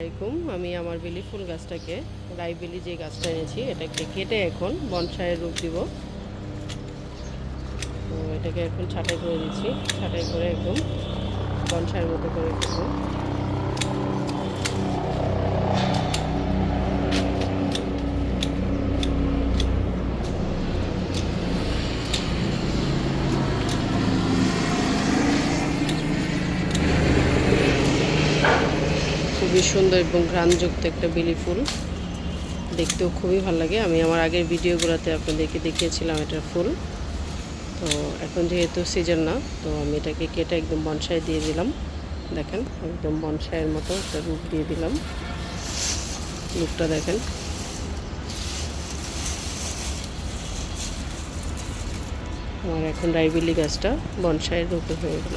আসসালামাইকুম আমি আমার বেলি ফুল গাছটাকে রাইবেলি যে গাছটা এনেছি, এটাকে কেটে এখন বনসায়ের রূপ দিব। তো এটাকে এখন ছাটাই করে দিচ্ছি, ছাটাই করে একদম বনসায়ের মতো করে দেবো। খুবই সুন্দর এবং ঘ্রাণযুক্ত একটা বেলি ফুল। দেখতেও খুবই ভালো লাগে। আমি আমার আগের ভিডিওগুলোতে আপনাদেরকে দেখিয়েছিলাম এটার ফুল। তো এখন যেহেতু সিজন না, তো আমি এটাকে কেটে একদম বনসায় দিয়ে দিলাম। দেখেন, একদম বনসাইয়ের মতো একটা রূপ দিয়ে দিলাম। রূপটা দেখেন। আমার এখন রাইবিলি গাছটা বনসাইয়ের রূপে হয়ে গেল।